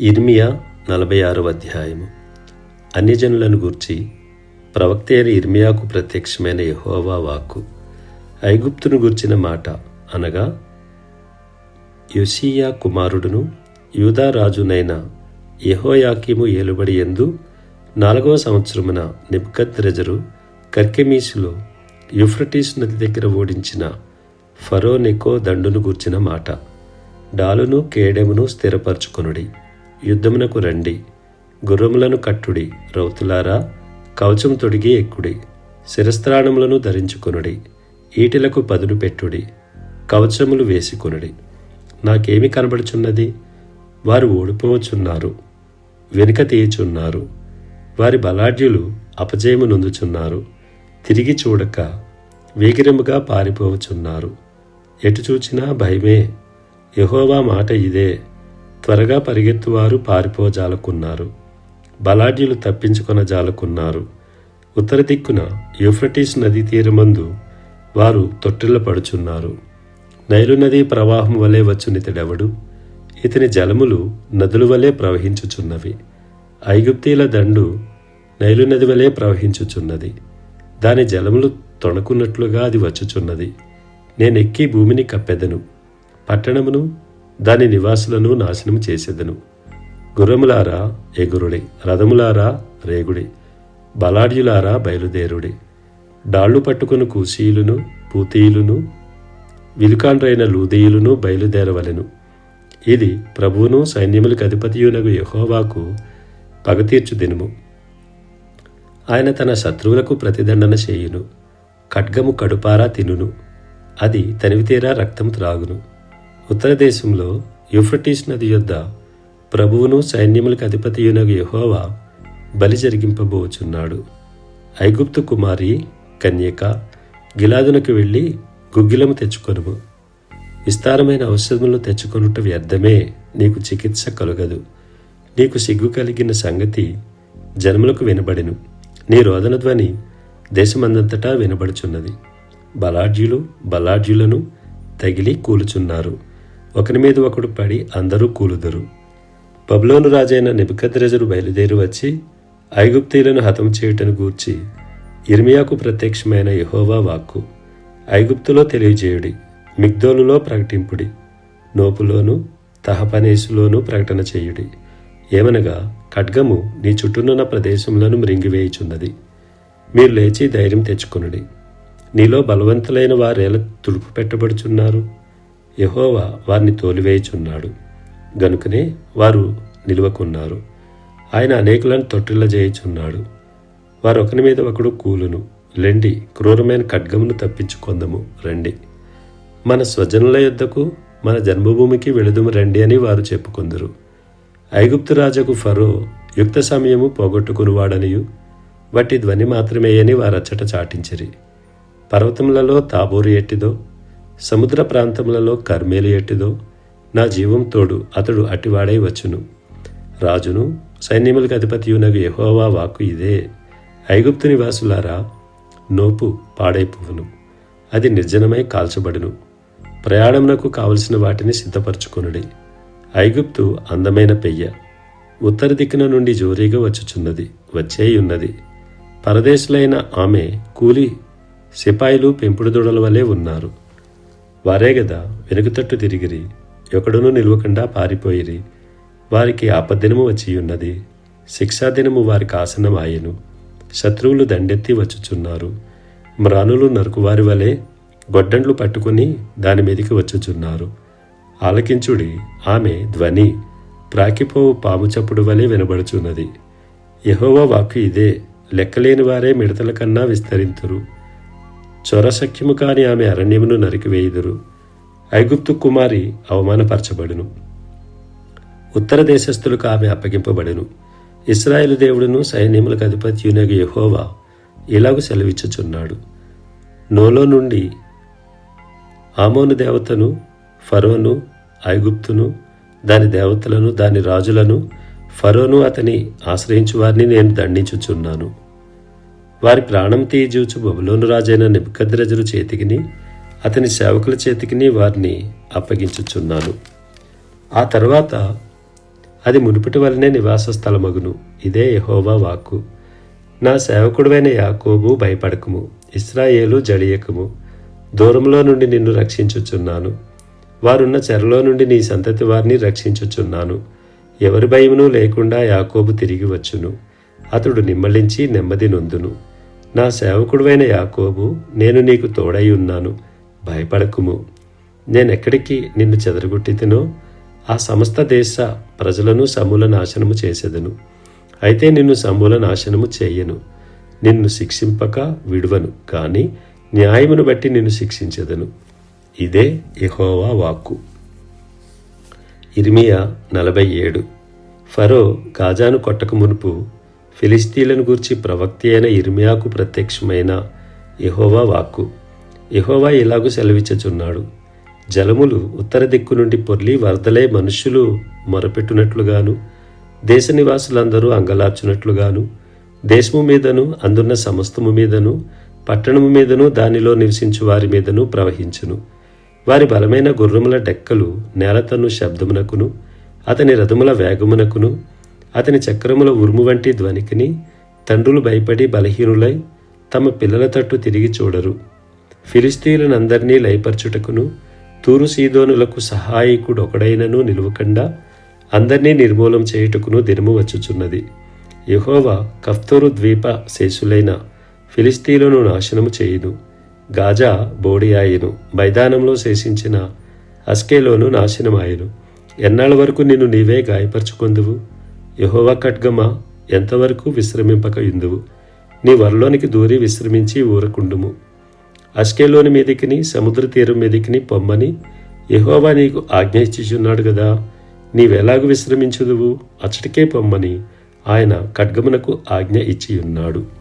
ఇర్మియా నలభై ఆరవ అధ్యాయము. అన్యజనులను గూర్చి ప్రవక్త అయిన ఇర్మియాకు ప్రత్యక్షమైన యహోవా వాక్కు. ఐగుప్తును గూర్చిన మాట అనగా యుషియా కుమారుడును యూదా రాజునైన ఏలుబడి ఎందు నాలుగవ సంవత్సరమున నిబ్కద్రెజరు కర్కెమీసులో యుఫ్రటీస్ నది దగ్గర ఓడించిన ఫరోనికో దండును గూర్చిన మాట. డాలును కేడెమును స్థిరపరచుకొనుడి. యుద్ధమునకు రండి. గుర్రములను కట్టుడి రౌతులారా. కవచం తొడిగి ఎక్కుడి. శిరస్త్రాణములను ధరించుకొనుడి. ఈటిలకు పదును పెట్టుడి. కవచములు వేసుకొనుడి. నాకేమి కనబడుచున్నది? వారు ఓడిపోవచ్చున్నారు. వెనుక తీయచున్నారు. వారి బలాఢ్యులు అపజయము నొందుచున్నారు. తిరిగి చూడక వేగిరముగా పారిపోవచున్నారు ఎటు చూచినా భయమే. యహోవా మాట ఇదే. త్వరగా పరిగెత్తువారు పారిపోజాలకున్నారు. బలాఢ్యులు తప్పించుకొన జాలకున్నారు. ఉత్తర దిక్కున యూఫ్రటీస్ నదీ తీరమందు వారు తొట్టిల్ల పడుచున్నారు. నైలు నదీ ప్రవాహం వలె వచ్చునితడెవడు ఇతని జలములు నదుల వలె ప్రవహించుచున్నవి. ఐగుప్తీల దండు నైలు నది వలె ప్రవహించుచున్నది. దాని జలములు తొణకున్నట్లుగా అది వచ్చుచున్నది. నేనెక్కి భూమిని కప్పెదను. పట్టణమును దాని నివాసులను నాశనం చేసేదను. గుర్రములారా ఎగురుడి రథములారా రేగుడి బలాఢ్యులారా బయలుదేరుడి. డాళ్ళు పట్టుకుని కూసీయులను పూతీయులను విలుకాండ్రైన లూదీయులను బయలుదేరవలెను. ఇది ప్రభువును సైన్యములకు అధిపతియునగు యహోవాకు పగతీర్చు దినము ఆయన తన శత్రువులకు ప్రతిదండన చేయును. ఖడ్గము కడుపారా తినును. అది తనివితీరా రక్తం త్రాగును. ఉత్తర దేశంలో యూఫ్రటీస్ నది యొద్ద ప్రభువును సైన్యములకు అధిపతియునగు యహోవా బలి జరిగింపబోచున్నాడు. ఐగుప్తు కుమారి కన్యక గిలాదునకు వెళ్ళి గుగ్గిలము తెచ్చుకొనుము. విస్తారమైన ఔషధములు తెచ్చుకొనుట వ్యర్థమే నీకు చికిత్స కలుగదు. నీకు సిగ్గు కలిగిన సంగతి జన్మలకు వినబడెను. నీ రోదన ధ్వని దేశమందంతటా వినబడుచున్నది. బలాఢ్యులు బలాఢ్యులను తగిలి కూలుచున్నారు. ఒకరి మీద ఒకడు పడి అందరూ కూలుదరు. బబులోను రాజైన నిబద్రెజరు బయలుదేరి వచ్చి ఐగుప్తీయులను హతం చేయుటను గూర్చి ఇర్మియాకు ప్రత్యక్షమైన యహోవా వాక్కు. ఐగుప్తులో తెలియజేయుడి మిగ్దోలులో ప్రకటింపుడి నోపులోను తహపనేసులోను ప్రకటన చేయుడి. ఏమనగా ఖడ్గము నీ చుట్టూనున్న ప్రదేశంలోను మృంగివేయుచున్నది. మీరు లేచి ధైర్యం తెచ్చుకొనుడి. నీలో బలవంతులైన వారేలా తుడుపు పెట్టబడుచున్నారు? యహోవా వారిని తోలివేయుచున్నాడు. గనుకనే వారు నిలువకున్నారు. ఆయన అనేకులను తొట్టిల్లజేయుచున్నాడు వారు ఒకరి మీద ఒకడు కూలును లెండి క్రూరమైన ఖడ్గమును తప్పించుకొందము రండి. మన స్వజనుల యొద్దకు మన జన్మభూమికి వెళుదుము రండి అని వారు చెప్పుకుందరు. ఐగుప్తు రాజకు ఫరో యుక్త సమయము పోగొట్టుకునివాడనియు వట్టి ధ్వని మాత్రమే అని వారచ్చట చాటించిరి. పర్వతములలో తాబోరు ఎట్టిదో సముద్ర ప్రాంతములలో కర్మేలు ఎట్టిదో నా జీవం తోడు అతడు అటివాడై వచ్చును. రాజును సైన్యములకు అధిపతియునగు యహోవా వాక్కు ఇదే. ఐగుప్తు నివాసులారా నోపు పాడైపోవును. అది నిర్జనమై కాల్చబడును. ప్రయాణమునకు కావలసిన వాటిని సిద్ధపరచుకొనుడి. ఐగుప్తు అందమైన పెయ్య ఉత్తర దిక్కున నుండి జోరీగా వచ్చుచున్నది వచ్చేయున్నది. పరదేశులైన ఆమె కూలి సిపాయిలు పెంపుడు దూడల వలె ఉన్నారు. వారే గదా వెనుకతట్టు తిరిగిరి ఎక్కడనూ నిలవకుండా పారిపోయిరి. వారికి ఆపద్దినము వచ్చి ఉన్నది శిక్షాదినము వారికి ఆసనం ఆయను శత్రువులు దండెత్తి వచ్చుచున్నారు. మ్రాణులు నరుకువారి వలె గొడ్డండ్లు పట్టుకుని దాని మీదికి వచ్చుచున్నారు. ఆలకించుడి ఆమె ధ్వని ప్రాకిపోవు పాము చప్పుడు వలె వినబడుచున్నది. యహోవా వాక్కు ఇదే లెక్కలేని వారే మిడతల కన్నా విస్తరింతురు. చొరసఖ్యము కాని ఆమె అరణ్యమును నరికివేయుదురు ఐగుప్తు కుమారి అవమానపరచబడును. ఉత్తర దేశస్థులకు ఆమె అప్పగింపబడును. ఇస్రాయేల్ దేవుడును సైన్యములకు అధిపత్యునగ యహోవా ఇలాగ సెలవిచ్చుచున్నాడు. నోలో నుండి ఆమోను దేవతను ఫరోను ఐగుప్తును దాని దేవతలను దాని రాజులను ఫరోను అతని ఆశ్రయించు వారిని నేను దండించుచున్నాను. వారి ప్రాణం తీయజూచు బబులోను రాజైన నిబద్రజరు చేతికిని అతని సేవకుల చేతికిని వారిని అప్పగించుచున్నాను. ఆ తర్వాత అది మునుపటి వలనే నివాస స్థలమగును. ఇదే యహోవా వాక్కు. నా సేవకుడువైన యాకోబు భయపడకము ఇస్రాయేలు జడియకము. దూరంలో నుండి నిన్ను రక్షించుచున్నాను. వారున్న చెరలో నుండి నీ సంతతి వారిని రక్షించుచున్నాను. ఎవరి భయమును లేకుండా యాకోబు తిరిగి వచ్చును. అతడు నిమ్మళించి నెమ్మది నొందును. నా సేవకుడువైన యాకోబు నేను నీకు తోడై ఉన్నాను. భయపడకుము. నేనెక్కడికి నిన్ను చెదరగొట్టితినో? ఆ సమస్త దేశ ప్రజలను సమూల నాశనము చేసేదను. అయితే నిన్ను సమూల నాశనము చేయను. నిన్ను శిక్షింపక విడువను. కానీ న్యాయమును బట్టి నిన్ను శిక్షించెదను. ఇదే యహోవా వాక్కు. ఇర్మియా నలభై ఏడు. ఫరో గాజాను కొట్టక మునుపు ఫిలిస్తీన్లను గూర్చి ప్రవక్తి అయిన ఇర్మియాకు ప్రత్యక్షమైన యెహోవా వాక్కు. యెహోవా ఇలాగూ సెలవిచ్చుచున్నాడు. జలములు ఉత్తర దిక్కు నుండి పొర్లి వరదలే మనుష్యులు మొరపెట్టునట్లుగాను దేశ నివాసులందరూ అంగలార్చునట్లుగాను దేశము మీదను అందున్న సమస్తము మీదను పట్టణము మీదను దానిలో నివసించు వారి మీదను ప్రవహించును. వారి బలమైన గుర్రముల డెక్కలు నేలతను శబ్దమునకును అతని రథముల వేగమునకును అతని చక్రముల ఉరుము వంటి ధ్వనికిని తండ్రులు భయపడి బలహీనులై తమ పిల్లల తట్టు తిరిగి చూడరు. ఫిలిస్తీన్లందరినీ లయపరచుటకును తూరు సీదోనులకు సహాయకుడు ఒకడైనను నిలువకుండా అందరినీ నిర్మూలం చేయుటకును దినము వచ్చుచున్నది. యహోవా కఫ్తోరు ద్వీప శేషులైన ఫిలిస్తీన్లను నాశనము చేయును. గాజా బోడియాయను. మైదానంలో శేషించిన అస్కేలోను నాశనమాయను. ఎన్నాళ్ళ వరకు నిన్ను నీవే గాయపరుచుకొందువు? యహోవ ఖడ్గమ ఎంతవరకు విశ్రమింపక ఇందువు నీ వరలోనికి దూరి విశ్రమించి ఊరకుండుము. అష్కేలోని మీదికిని సముద్ర తీరం మీదికిని పొమ్మని యహోవా నీకు ఆజ్ఞ ఇచ్చిచున్నాడు కదా నీవెలాగు విశ్రమించుదువు? అచ్చటికే పొమ్మని ఆయన ఖడ్గమునకు ఆజ్ఞ ఇచ్చి ఉన్నాడు